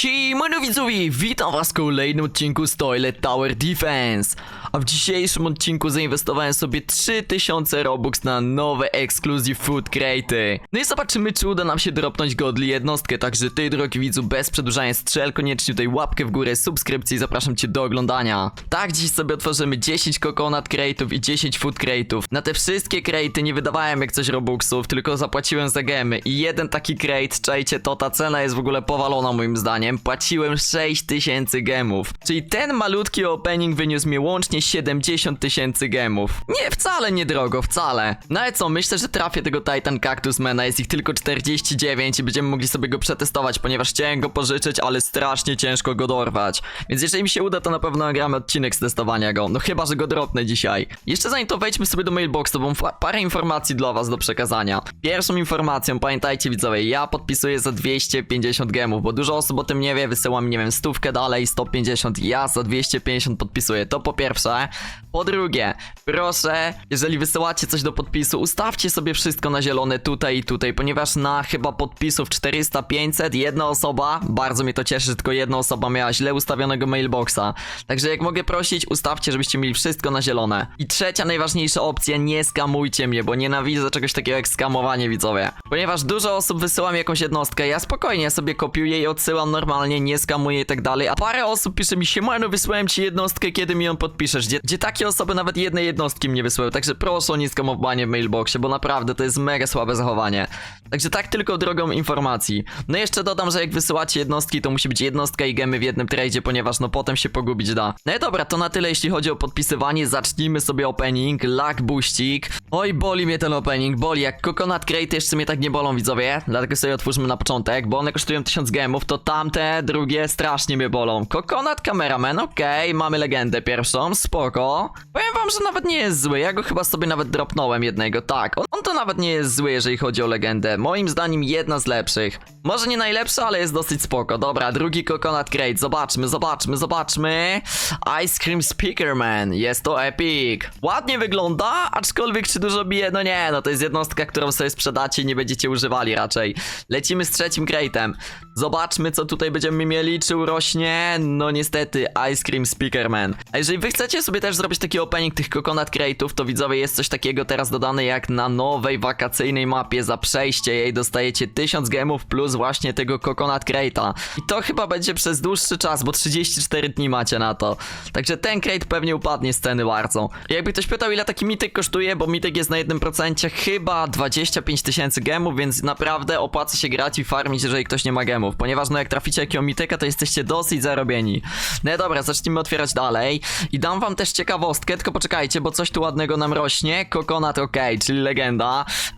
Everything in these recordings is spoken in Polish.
Siemano widzowie, witam was w kolejnym odcinku z Toilet Tower Defense A w dzisiejszym odcinku zainwestowałem sobie 3000 robux na nowe Exclusive Food Crate'y. No i zobaczymy czy uda nam się dropnąć godli jednostkę. Także ty drogi widzu, bez przedłużania strzel koniecznie tutaj łapkę w górę, subskrypcję i zapraszam cię do oglądania. Tak, dziś sobie otworzymy 10 Coconut Crate'ów i 10 Food Crate'ów. Na te wszystkie crate'y nie wydawałem jak coś robuxów, tylko zapłaciłem za gemy. I jeden taki crate, czajcie to, ta cena jest w ogóle powalona moim zdaniem. Płaciłem 6000 gemów. Czyli ten malutki opening wyniósł mi łącznie 70 tysięcy gemów. Nie, wcale nie drogo, wcale. No ale co, myślę, że trafię tego Titan Cactus Mana Jest ich tylko 49 i będziemy mogli sobie go przetestować Ponieważ chciałem go pożyczyć, ale strasznie ciężko go dorwać. Więc jeżeli mi się uda, to na pewno nagramy odcinek z testowania go. No chyba, że go dropnę dzisiaj. Jeszcze zanim to wejdźmy sobie do mailboxa, bo mam parę informacji dla was do przekazania. Pierwszą informacją, pamiętajcie widzowie, ja podpisuję za 250 gemów Bo dużo osób o tym nie wie, wysyłam, nie wiem, stówkę dalej, 150 Ja za 250 podpisuję, to po pierwsze Po drugie, proszę, jeżeli wysyłacie coś do podpisu Ustawcie sobie wszystko na zielone tutaj i tutaj Ponieważ na chyba podpisów 400-500 Jedna osoba, bardzo mnie to cieszy, że tylko jedna osoba miała źle ustawionego mailboxa. Także jak mogę prosić, ustawcie, żebyście mieli wszystko na zielone. I trzecia najważniejsza opcja, nie skamujcie mnie Bo nienawidzę czegoś takiego jak skamowanie widzowie. Ponieważ dużo osób wysyła mi jakąś jednostkę Ja spokojnie sobie kopiuję i odsyłam normalnie, nie skamuję i tak dalej A parę osób pisze mi, siemano wysłałem ci jednostkę, kiedy mi ją podpiszesz Gdzie, gdzie takie osoby nawet jednej jednostki mnie wysłały Także proszę o nieskamowanie w mailboxie, bo naprawdę to jest mega słabe zachowanie. Także tak tylko drogą informacji. No jeszcze dodam, że jak wysyłacie jednostki, to musi być jednostka i gemy w jednym tradzie, ponieważ no potem się pogubić da. No i dobra, to na tyle jeśli chodzi o podpisywanie. Zacznijmy sobie opening, lag buścik. Oj, boli mnie ten opening, boli Jak Coconut Crate jeszcze mnie tak nie bolą widzowie. Dlatego sobie otwórzmy na początek, bo one kosztują 1000 gemów To tamte, drugie strasznie mnie bolą. Coconut Cameraman, okej, mamy legendę pierwszą, spoko. Powiem wam, że nawet nie jest zły, ja go chyba sobie nawet dropnąłem jednego, tak On, to nawet nie jest zły, jeżeli chodzi o legendę. Moim zdaniem jedna z lepszych. Może nie najlepsza, ale jest dosyć spoko. Dobra, drugi Coconut Crate, zobaczmy, zobaczmy, zobaczmy. Ice Cream Speakerman, jest to epic. Ładnie wygląda, aczkolwiek czy dużo bije? No nie, no to jest jednostka, którą sobie sprzedacie i nie będziecie używali raczej. Lecimy z trzecim crate'em. Zobaczmy, co tutaj będziemy mieli, czy urośnie? No niestety, Ice Cream Speakerman. A jeżeli wy chcecie sobie też zrobić taki opening tych Coconut Crate'ów, to widzowie jest coś takiego teraz dodane jak na nowej wakacyjnej mapie. Za przejście jej dostajecie 1000 gemów plus właśnie tego Coconut Crate'a. I to chyba będzie przez dłuższy czas, bo 34 dni macie na to. Także ten crate pewnie upadnie z ceny I Jakby ktoś pytał ile taki mityk kosztuje, bo mityk jest na 1% chyba 25 tysięcy gemów, więc naprawdę opłaca się grać i farmić, jeżeli ktoś nie ma gemów. Ponieważ no jak traficie jakiego mityka, to jesteście dosyć zarobieni. No dobra, zacznijmy otwierać dalej. I dam wam też ciekawostkę, tylko poczekajcie, bo coś tu ładnego nam rośnie. Kokonat ok, czyli legenda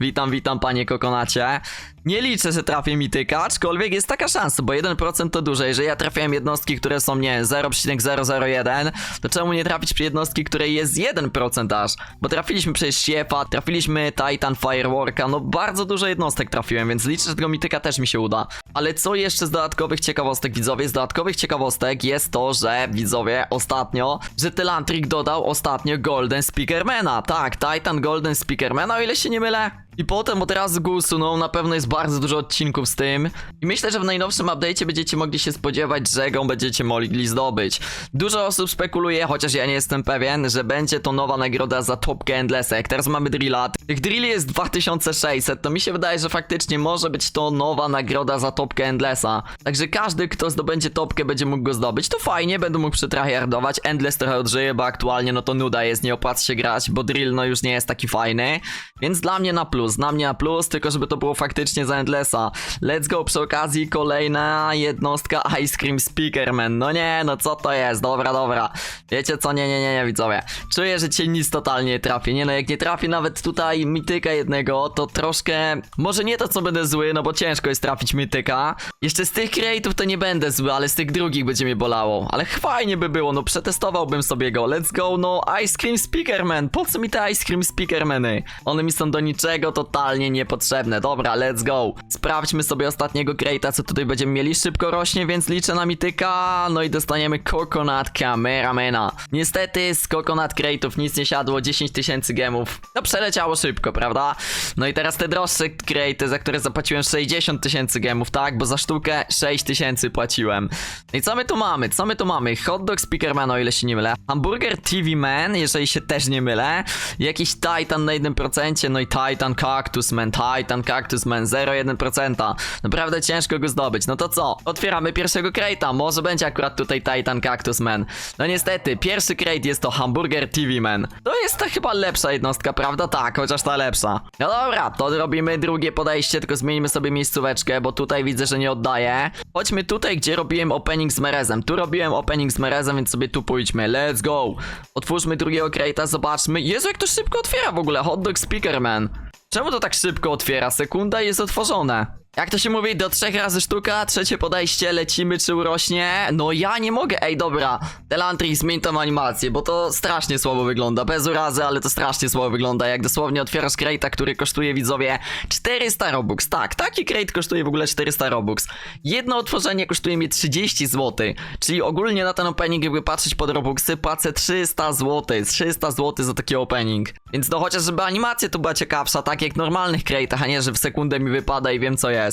Witam, witam panie kokonacie nie liczę, że trafię mityka, aczkolwiek jest taka szansa, bo 1% to dużo. Jeżeli ja trafiałem jednostki, które są, nie 0,001, to czemu nie trafić przy jednostki, której jest 1% aż? Bo trafiliśmy przecież Siefa, trafiliśmy Titan Fireworka, no bardzo dużo jednostek trafiłem, więc liczę, że tego mityka też mi się uda. Ale co jeszcze z dodatkowych ciekawostek, widzowie? Z dodatkowych ciekawostek jest to, że widzowie, ostatnio, że Telantrik dodał ostatnio Golden Speakermana. Tak, Titan Golden Speakermana, o ile się nie mylę. I potem od razu go usuną, na pewno jest bardzo dużo odcinków z tym. I myślę, że w najnowszym update'cie będziecie mogli się spodziewać, że go będziecie mogli zdobyć. Dużo osób spekuluje, chociaż ja nie jestem pewien, że będzie to nowa nagroda za topkę Endlessa. Jak teraz mamy drilla, tych drilli jest 2600, to mi się wydaje, że faktycznie może być to nowa nagroda za topkę Endlessa. Także każdy, kto zdobędzie topkę, będzie mógł go zdobyć. To fajnie, będę mógł przytryhardować. Endless trochę odżyje, bo aktualnie no to nuda jest, nie opłaca się grać, bo drill no już nie jest taki fajny. Więc dla mnie na plus, na mnie plus, tylko żeby to było faktycznie za Endlessa. Let's go, przy okazji kolejna jednostka Ice Cream Speakerman. No nie, no co to jest? Dobra, dobra. Wiecie co? Nie, nie, nie, nie, widzowie. Czuję, że cię nic totalnie nie trafi. Nie no, jak nie trafi nawet tutaj mityka jednego, to troszkę... Może nie to, co będę zły, no bo ciężko jest trafić mityka. Jeszcze z tych create'ów to nie będę zły, ale z tych drugich będzie mnie bolało. Ale fajnie by było, no przetestowałbym sobie go. Let's go, no Ice Cream Speakerman. Po co mi te Ice Cream Speakermany? One mi są do niczego totalnie niepotrzebne. Dobra, let's go. Sprawdźmy sobie ostatniego crate'a, co tutaj będziemy mieli. Szybko rośnie, więc liczę na mityka. No i dostaniemy Coconut Cameramana. Niestety z Coconut crate'ów nic nie siadło, 10 tysięcy gemów. No przeleciało szybko, prawda? No i teraz te droższe crate'y, za które zapłaciłem 60 tysięcy gemów, tak? Bo za sztukę 6 tysięcy płaciłem. No i co my tu mamy? Co my tu mamy? Hot dog Speakerman, o ile się nie mylę. Hamburger TV Man, jeżeli się też nie mylę. Jakiś Titan na 1%, no i Titan Cactus Man, Titan Cactus Man, 0,1%. Naprawdę ciężko go zdobyć. No to co? Otwieramy pierwszego crate'a. Może będzie akurat tutaj Titan Cactus Man. No niestety, pierwszy crate jest to Hamburger TV Man. To jest ta chyba lepsza jednostka, prawda? Tak, chociaż ta lepsza. No dobra, to robimy drugie podejście, tylko zmienimy sobie miejscóweczkę, bo tutaj widzę, że nie oddaję. Chodźmy tutaj, gdzie robiłem opening z Merezem. Tu robiłem opening z Merezem, więc sobie tu pójdźmy. Let's go. Otwórzmy drugiego crate'a, zobaczmy. Jezu, jak to szybko otwiera w ogóle. Hot dog Speakerman. Czemu to tak szybko otwiera? Sekunda i jest otworzone. Jak to się mówi, do trzech razy sztuka, trzecie podejście, lecimy czy urośnie? No ja nie mogę, ej dobra, Telantri zmień tą animację, bo to strasznie słabo wygląda, bez urazy, ale to strasznie słabo wygląda, jak dosłownie otwierasz crate'a, który kosztuje widzowie 400 robux, tak, taki crate kosztuje w ogóle 400 robux. Jedno otworzenie kosztuje mi 30 zł, czyli ogólnie na ten opening, jakby patrzeć pod robuxy, płacę 300 zł, 300 zł za taki opening. Więc no chociaż żeby animacja tu była ciekawsza, tak jak w normalnych crate'ach, a nie, że w sekundę mi wypada i wiem co jest.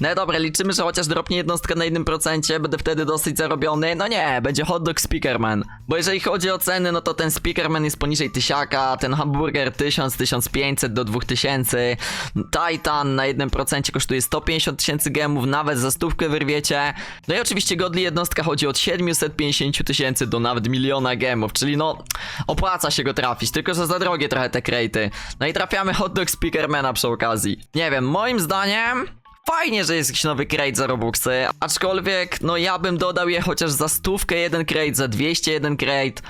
No dobra, liczymy, że chociaż dropnie jednostkę na 1%, będę wtedy dosyć zarobiony. No nie, będzie hot dog Speakerman. Bo jeżeli chodzi o ceny, no to ten Speakerman jest poniżej tysiaka, ten hamburger 1000, 1500 do 2000, Titan na 1% kosztuje 150 tysięcy gemów, nawet za stówkę wyrwiecie. No i oczywiście godli jednostka chodzi od 750 tysięcy do nawet miliona gemów, czyli no opłaca się go trafić, tylko że za drogie trochę te crate'y. No i trafiamy hot dog Speakermana przy okazji. Nie wiem, moim zdaniem Fajnie, że jest jakiś nowy crate za Robuxy, aczkolwiek, no ja bym dodał je chociaż za stówkę jeden crate, za 201 crate.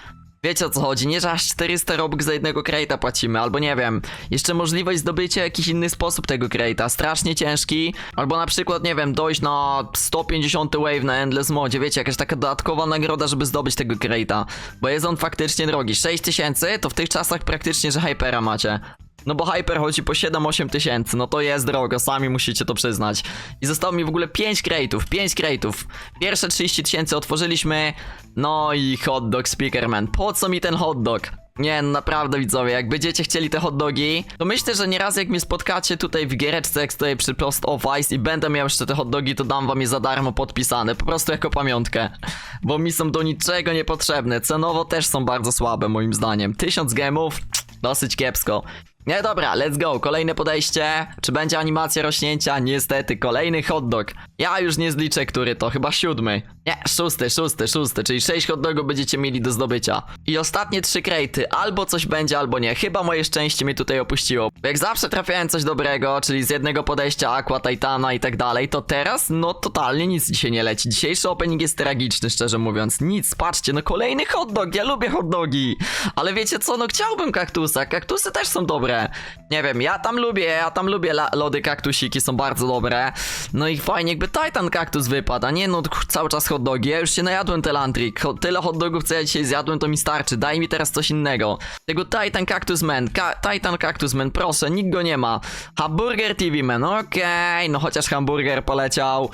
Wiecie o co chodzi, nie że aż 400 Robux za jednego crate'a płacimy, albo nie wiem, jeszcze możliwość zdobycia jakiś inny sposób tego crate'a, strasznie ciężki, albo na przykład, nie wiem, dojść na 150 wave na Endless Modzie, wiecie, jakaś taka dodatkowa nagroda, żeby zdobyć tego crate'a, bo jest on faktycznie drogi, 6000 to w tych czasach praktycznie, że Hypera macie. No bo Hyper chodzi po 7-8 tysięcy, no to jest drogo, sami musicie to przyznać. I zostało mi w ogóle 5 crate'ów, 5 crate'ów. Pierwsze 30 tysięcy otworzyliśmy, no i hot dog speakerman. Po co mi ten hot dog? Nie, no naprawdę widzowie, jak będziecie chcieli te hot dogi, to myślę, że nieraz jak mnie spotkacie tutaj w giereczce, jak stoję przy Post of Ice i będę miał jeszcze te hot dogi, to dam wam je za darmo podpisane, po prostu jako pamiątkę. Bo mi są do niczego niepotrzebne, cenowo też są bardzo słabe moim zdaniem. 1000 gemów, dosyć kiepsko. Nie, dobra, let's go. Kolejne podejście. Czy będzie animacja rośnięcia? Niestety, kolejny hot dog. Ja już nie zliczę, który to, chyba siódmy. Nie, szósty, szósty, szósty, czyli sześć hot dogów będziecie mieli do zdobycia. I ostatnie trzy krejty. Albo coś będzie, albo nie. Chyba moje szczęście mnie tutaj opuściło. Jak zawsze trafiałem coś dobrego, czyli z jednego podejścia Aqua, Titana i tak dalej, to teraz, no totalnie nic dzisiaj nie leci. Dzisiejszy opening jest tragiczny, szczerze mówiąc. Nic, patrzcie, no kolejny hot dog. Ja lubię hot dogi. Ale wiecie co, no chciałbym kaktusa. Kaktusy też są dobre. Nie wiem, ja tam lubię, ja tam lubię lody kaktusiki, są bardzo dobre. No i fajnie, jakby Titan kaktus wypadł, a nie no cały czas hot dogi. Ja już się najadłem telantrik. Tyle hot dogów, co ja dzisiaj zjadłem, to mi starczy. Daj mi teraz coś innego. Tego Titan Cactus Man, Ka Titan Cactus Man, proszę, nikt go nie ma. Hamburger TV Man, okej, no chociaż hamburger poleciał.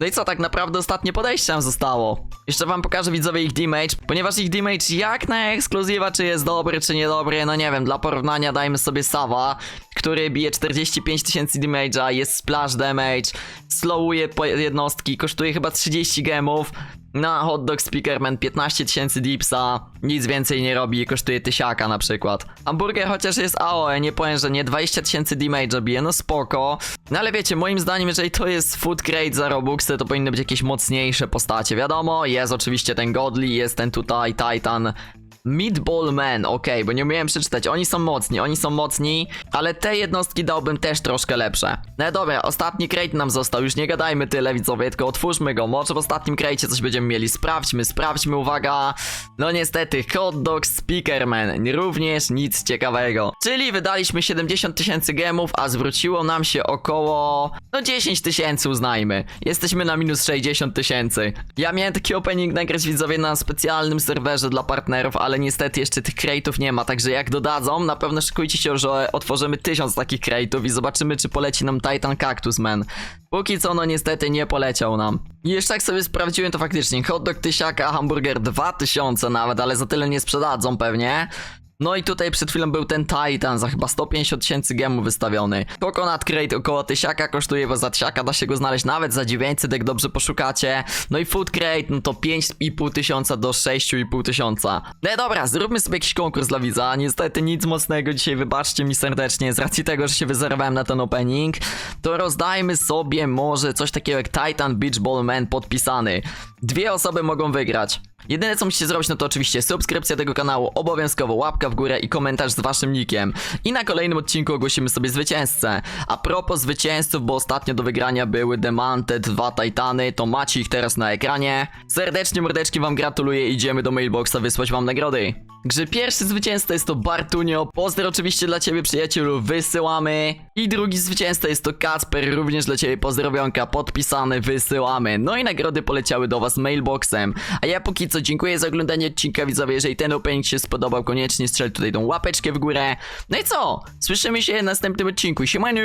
No i co, tak naprawdę ostatnie podejście nam zostało. Jeszcze wam pokażę widzowie ich damage, ponieważ ich damage jak na ekskluzywa, czy jest dobry, czy niedobry, no nie wiem, dla porównania dajmy sobie Sawa, który bije 45 tysięcy damage'a, jest splash damage, slowuje jednostki, kosztuje chyba 30 gemów, na Hot Dog Speakerman 15 tysięcy dipsa, nic więcej nie robi, kosztuje tysiaka na przykład. Hamburger chociaż jest AOE, nie powiem, że nie, 20 tysięcy damage'a bije, no spoko. No ale wiecie, moim zdaniem, jeżeli to jest food crate za Robuxy, to powinny być jakieś mocniejsze postacie. Wiadomo, jest oczywiście ten Godly, jest ten tutaj Titan, Meatball Man, okej, bo nie umiałem przeczytać. Oni są mocni, oni są mocni, ale te jednostki dałbym też troszkę lepsze. No dobra, ostatni crate nam został, już nie gadajmy tyle widzowie, tylko otwórzmy go. Może w ostatnim crate coś będziemy mieli. Sprawdźmy, sprawdźmy, uwaga. No niestety, Hot Dog Speakerman, również nic ciekawego. Czyli wydaliśmy 70 tysięcy gemów, a zwróciło nam się około, no 10 tysięcy uznajmy. Jesteśmy na minus 60 tysięcy. Ja miałem taki opening nagrać widzowie na specjalnym serwerze dla partnerów, ale ale niestety jeszcze tych crate'ów nie ma, także jak dodadzą, na pewno szykujcie się, że otworzymy tysiąc takich crate'ów i zobaczymy, czy poleci nam Titan Cactus Man. Póki co, no niestety nie poleciał nam. I jeszcze jak sobie sprawdziłem, to faktycznie hotdog tysiaka, hamburger 2000 nawet, ale za tyle nie sprzedadzą pewnie. No i tutaj przed chwilą był ten Titan za chyba 150 tysięcy gemów wystawiony. Coconut Crate około tysiaka kosztuje, bo za tysiaka da się go znaleźć nawet za 900, jak dobrze poszukacie. No i Food Crate, no to 5,5 tysiąca do 6,5 tysiąca. No dobra, zróbmy sobie jakiś konkurs dla widza. Niestety nic mocnego dzisiaj, wybaczcie mi serdecznie, z racji tego, że się wyzerowałem na ten opening. To rozdajmy sobie może coś takiego jak Titan Beach Ball Man podpisany. Dwie osoby mogą wygrać. Jedyne co musicie zrobić, no to oczywiście subskrypcja tego kanału, obowiązkowo łapka w górę i komentarz z waszym nickiem. I na kolejnym odcinku ogłosimy sobie zwycięzcę. A propos zwycięzców, bo ostatnio do wygrania były Demanted, dwa Titany, to macie ich teraz na ekranie. Serdecznie mordeczki wam gratuluję, idziemy do mailboxa wysłać wam nagrody. Grze pierwszy zwycięzca jest to Bartunio, pozdro oczywiście dla ciebie przyjacielu, wysyłamy. I drugi zwycięzca jest to Kacper, również dla ciebie pozdrowionka, podpisany, wysyłamy. No i nagrody poleciały do was mailboxem. A ja póki co dziękuję za oglądanie odcinka widzowie, jeżeli ten opening się spodobał, koniecznie strzel tutaj tą łapeczkę w górę. No i co? Słyszymy się w następnym odcinku, siemanu!